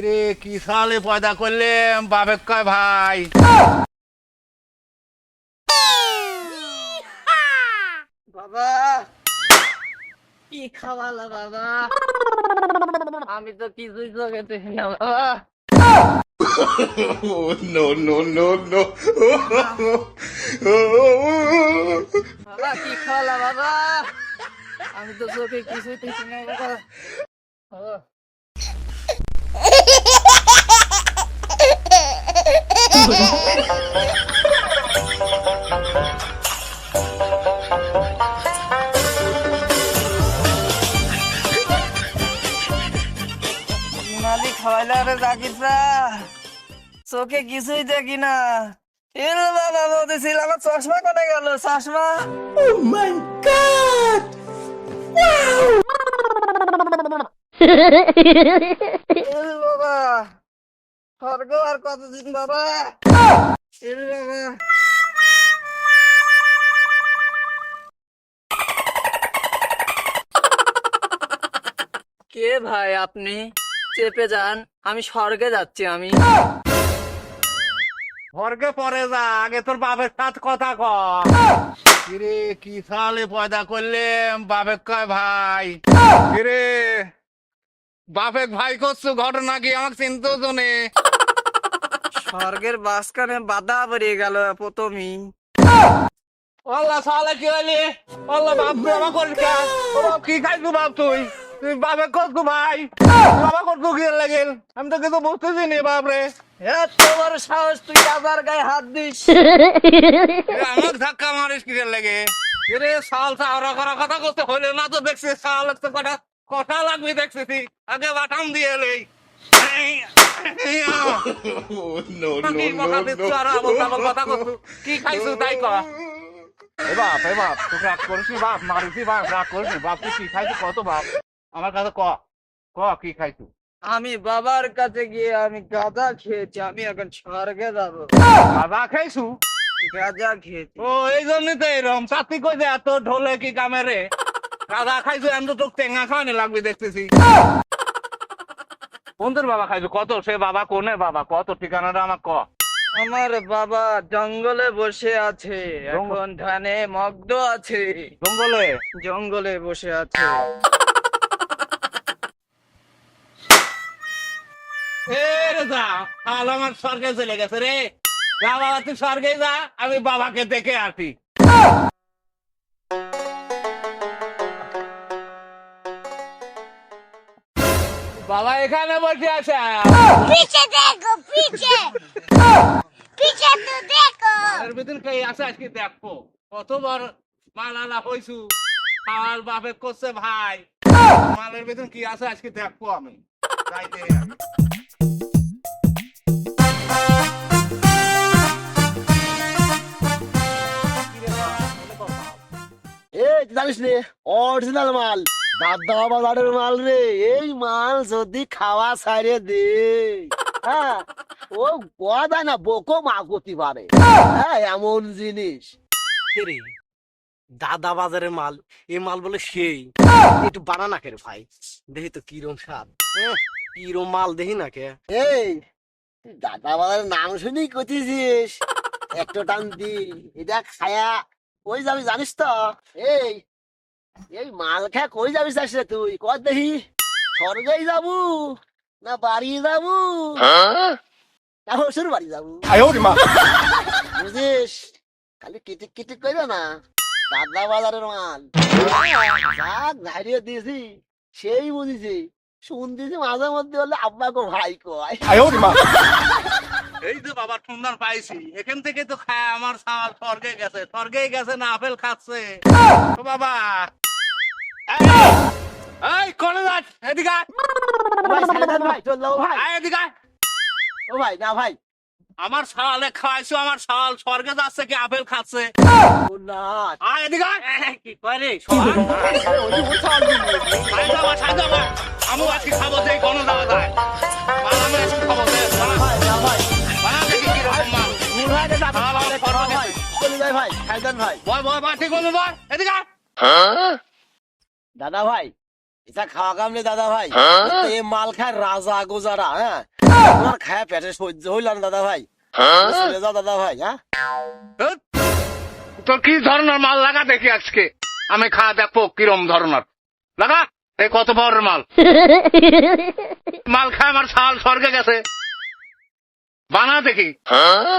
কিরে কি সালে পয়দা করলেন বাবেক কয় ভাই? বাবা! কি খাওয়ালা বাবা? আমি তো কিছুই চোখে দেখি না বাবা। Oh, no, no, no, no. বাবা কি খাওয়ালা বাবা? আমি তো চোখে কিছুই দেখি না বাবা। মালিক খাওয়াইলে রে জাকিররা চোখে কিছুই দেখি না। এর বাবা বলতেছিল আমার চশমা কোনে গেল? চশমা? এর বাবা স্বর্গ আর কতদিন বাবা। বাবা। কে ভাই আপনি? চেপে যান আমি স্বর্গে যাচ্ছি আমি। স্বর্গে পরে যা আগে তোর বাপের সাথে কথা কিরে কি সালে পয়দা করলে বাবেক কয় ভাই? কিরে বাপেক ভাই করছ ঘটনা কি আমাকে চিনতো জনে স্বর্গের বাসখানে বাধা বেরিয়ে গেল প্রথমই। আল্লাহ সালে কি হলি আল্লাহ বাপ তুই আমার করিস কা? কি খাইছু বাপ তুই? তুই বাপে করছু ভাই? বাবা করছু কি লাগিল আমি তো কিছু বুঝতেছি নি বাপ রে। এত বড় সাহস তুই রাজার গায়ে হাত দিস। আমাকে ধাক্কা মারিস কিসের লাগে? রে সাল সাওরা করা কথা করতে হইলে না তো দেখছি সাল একটা কটা কথা লাগবে দেখছি আগে বাটাম দিয়ে এলেই no, no, কি কথা no, দিচ্ছ? আর আবল তাবল কথা করছু কি খাইছু? তাই ক এ বাপ এ বাপ তুই রাগ করিস বাপ মারিসি বাপ রাগ করিস বাপ তুই কি খাইছু? কত বাপ? আমার কাছে ক ক কি খাইছু? আমি বাবার কাছে গিয়ে আমি গাঁজা খেয়েছি আমি এখন স্বর্গে যাব। গাঁজা খাইছু গাঁজা খেয়েছি। ও এই জন্যই তো এরম। চাতি কই যে এত ঢোলে কি কামে রে? গাঁজা খাইছু তো টেঙ্গা খাওয়ানি লাগবে দেখতেছি। কোনদের বাবা খাইছু? কত? সে বাবা কোনে বাবা? কত? ঠিকানাটা আমার ক। আমার বাবা জঙ্গলে বসে আছে এখন ধানে মগ্ধ আছে। জঙ্গলে? জঙ্গলে বসে আছে। আমার স্বর্গে চলে গেছে রে। বাবা তুই স্বর্গে যা আমি বাবাকে দেখে আসি। বাবা এখানে বসে আছে। পিছে দেখো পিছে। পিছে তো দেখো। আর বেতন কে আছে আজকে দেখো। কতবার মালালা হইছু। আর বাপে করছে ভাই। মালের বেতন কি আছে আজকে দেখব আমি। যাইতে জানিস নি? অরিজিনাল মাল। দাদা বাজারের মাল রে। এই মাল যদি খাওয়া ছাড়ে দে। হ্যাঁ ও গদা না বকো মা গতি পারে। হ্যাঁ এমন জিনিস। রে? দাদা বাজারের মাল এই মাল বলে সেই। একটু বানানা কে রে ভাই? দেখি তো কিরম স্বাদ। হ্যাঁ, কিরম মাল দেখি না কে? এই দাদা বাজারের নাম শুনেই কতিছিস একটা টান দি এটা খায়া কই যাবি জানিস তো? এই এই মাল খা কই যাবি চাস রে তুই? কর দেখি। স্বর্গেই যাবু না বাড়ি যাবু? না হসুর বাড়ি যাবু। বুঝিস? খালি কিটিক কিটিক না? দাদা বাজারের মাল। যাক ধারিয়ে দিয়েছি সেই বুঝিছি। শুনতেছি মাঝে মধ্যে হলে আব্বাকে ভাই কয়। এই যে বাবার সন্ধান পাইছি। এখান থেকে তো খায় আমার সাল স্বর্গে গেছে। স্বর্গে গেছে না আপেল খাচ্ছে। বাবা। এই, কোনে যাস এদিকে আয়। ভাই ছেড়ে দেন ভাই চল যাও ভাই আয় এদিকে আয়। ও ভাই না ভাই আমার শালে খাইছো আমার শাল স্বর্গে যাচ্ছে কি আপেল খাচ্ছে ও না আয় এদিকে আয়। কি করে আয় যাবা, আয় যাবা। আমি আজকে খাব যে কোনো দাওয়া যায় মাল আমি আজকে খাব দে, বানা। ভাই না ভাই মাল। ও ভাই রে দাদা শালা আমার স্বর্গে ভাই। চলে যাই ভাই খাই দেন ভাই বয় বয় বয় ঠিক বলব বয় এদিকে আয়। দাদা ভাই এটা খাওয়া কাম নেই দাদা ভাই তো এই মাল খায় রাজা গোজারা হ্যাঁ? আপনার খায়া পেটে সহ্য হইল না দাদা ভাই চলে যাও দাদা ভাই হ্যাঁ? ধ্যাৎ। তোর কি ধরনের মাল লাগা দেখি আজকে? আমি খা দেখব কিরম ধরনের? লাগা? এই কত বড় মাল? মাল খায় আমার সাল স্বর্গে গেছে। বানা দেখি।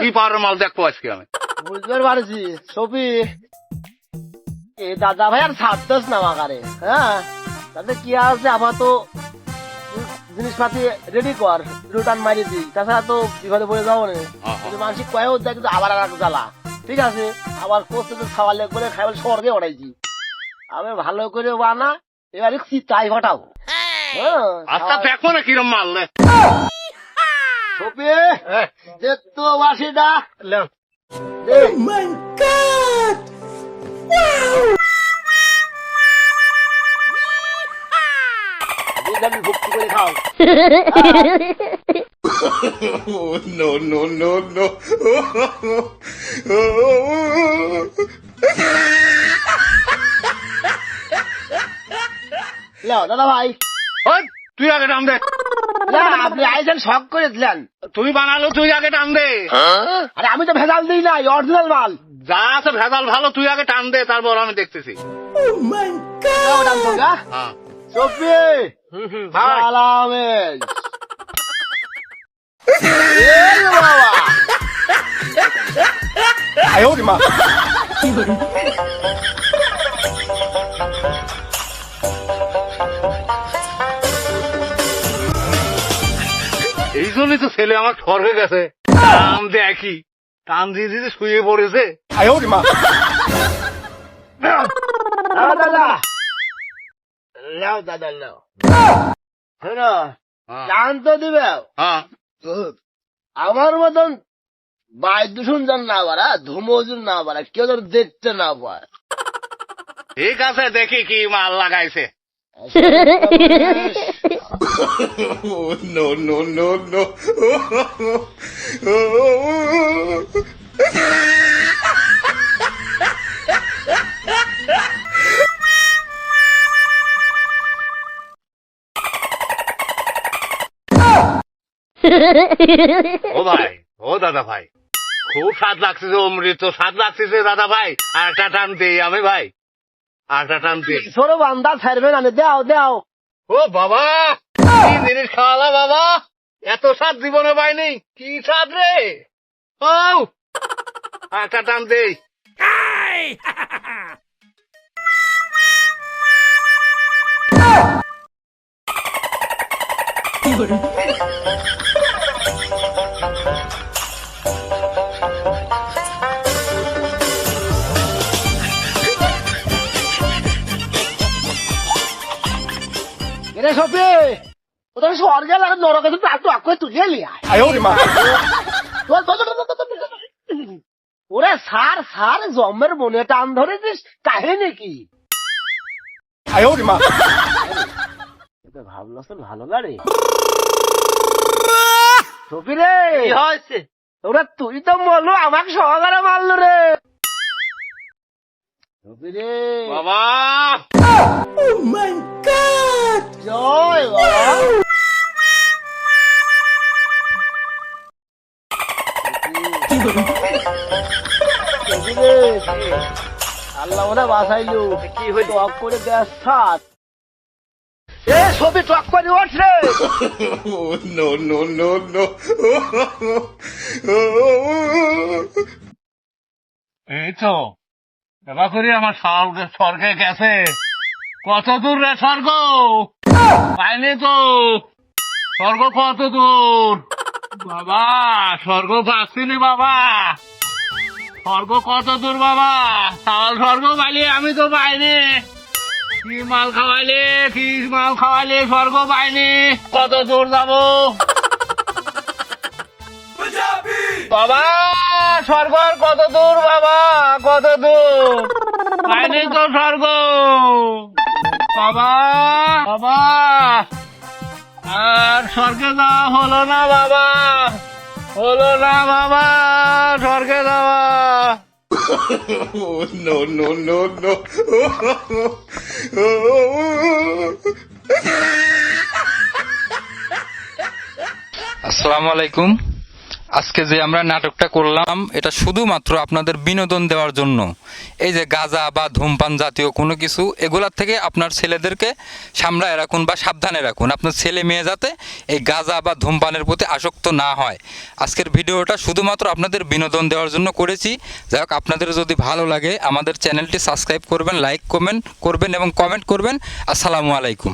কি পাওয়ার মাল দেখব আজকে আমি? বুঝতে পারছি সফি এ দাদা ভাই আর ছাড়তেস না আমাকারে হ্যাঁ? তাতে কি আছে? আবার তো জিনিসপাতি রেডি কর রিটার্ন মারি দিই তাছাড়া তো বিপদে পড়ে যাব না। কিন্তু মানসিক কয়েও দেখ কিন্তু আবার আর জ্বালা। ঠিক আছে? আবার করতে তো খাওয়া লেগ করে খাইবার স্বর্গে ওঠাইছি আমি ভালো করে বানা এবার একটু তাই ঘটাও হ্যাঁ? আচ্ছা দেখো না কিরম মাল রে সফি যে তো বাসিটা? ভক্তি Oh, no, no, no, no. লাও দাদা ভাই। ওই, তুই আগে টান দে। না আপনি আইসেন শখ করে দিলেন। তুই বানালো তুই আগে টান দে। আরে আমি তো ভেজাল দিই নাই অরিজিনাল মাল। যা আছে ভেজাল ভালো তুই আগে টান দে তারপর আমি দেখতেছি। দাও এই জন্যই তো ছেলে আমার স্বর্গে গেছে। টান দেখি টান দিয়ে দিতে শুয়ে পড়েছে। দাদা দাদা লাও দাদা লাও শোনো হ্যাঁ, চান তো দিবে হ্যাঁ আমার মতন বাই দূষণ যেন না পারা ধুমোজন না পারা কেউ যেন দেখতে না পায় ঠিক আছে দেখি কি মাল লাগাইছে Oh, no, no, no, no. ও ভাই ও দাদা ভাই। খুব স্বাদ লাগছে যে অমৃত স্বাদ লাগছে যে দাদা ভাই। আর একটা টান দেই আমি ভাই। আর একটা টান দেই। ছোট বান্দা ছাড়বে না দেও দেও। ও বাবা কি জিনিস খাওয়ালা বাবা? এত স্বাদ জীবনে পাইনি কি স্বাদ রে? ও! আর একটা টান দেই। এরে সফি ও তো স্বর্গে লাগে? নরকে তো একটু আক্কই তুলে লিয়া ওরে সার সার জমের মনে টান কাহিনী কি? ভাবলো তো ভালো লাগে সফি রে! কি হয়েছে? ওরা তুই তো মরলো আমাকে সহকারে মারলো রে। সফি রে! বাবা! জয় বাবা! আল্লাহ ওরা বাসাইলো কি হইল করে দেয় সাত। এ সবই টক করে ওঠ no, no, no, no. এই তো এবার করি আমার স্বর্গে স্বর্গে গেছে। কত দূর রে স্বর্গ? পাইনি তো। স্বর্গ কত দূর? বাবা স্বর্গ পাচ্ছিনি বাবা। স্বর্গ কত দূর বাবা? তাহলে স্বর্গ পাইলি আমি তো পাইনি। কি মাল খাওয়াইলে, কি মাল খাওয়াইলে স্বর্গ পাইনি? কত দূর যাব? বাবা স্বর্গ কত দূর বাবা, কত দূর? পাইনি তো স্বর্গ। বাবা বাবা, আর স্বর্গে যাওয়া হলো না বাবা, হলো না বাবা, স্বর্গে যাওয়া no, no, no, no. Assalamualaikum. আজকে যে আমরা নাটকটা করলাম, এটা শুধুমাত্র আপনাদের বিনোদন দেওয়ার জন্য। এই যে গাঁজা বা ধূমপান জাতীয় কোনো কিছু, এগুলার থেকে আপনার ছেলেদেরকে সামলায় রাখুন বা সাবধানে রাখুন। আপনার ছেলে মেয়ে যাতে এই গাঁজা বা ধূমপানের প্রতি আসক্ত না হয়। আজকের ভিডিওটা শুধুমাত্র আপনাদের বিনোদন দেওয়ার জন্য করেছি। যাই হোক, আপনাদের যদি ভালো লাগে, আমাদের চ্যানেলটি সাবস্ক্রাইব করবেন, লাইক কমেন্ট করবেন এবং কমেন্ট করবেন। আসসালামু আলাইকুম।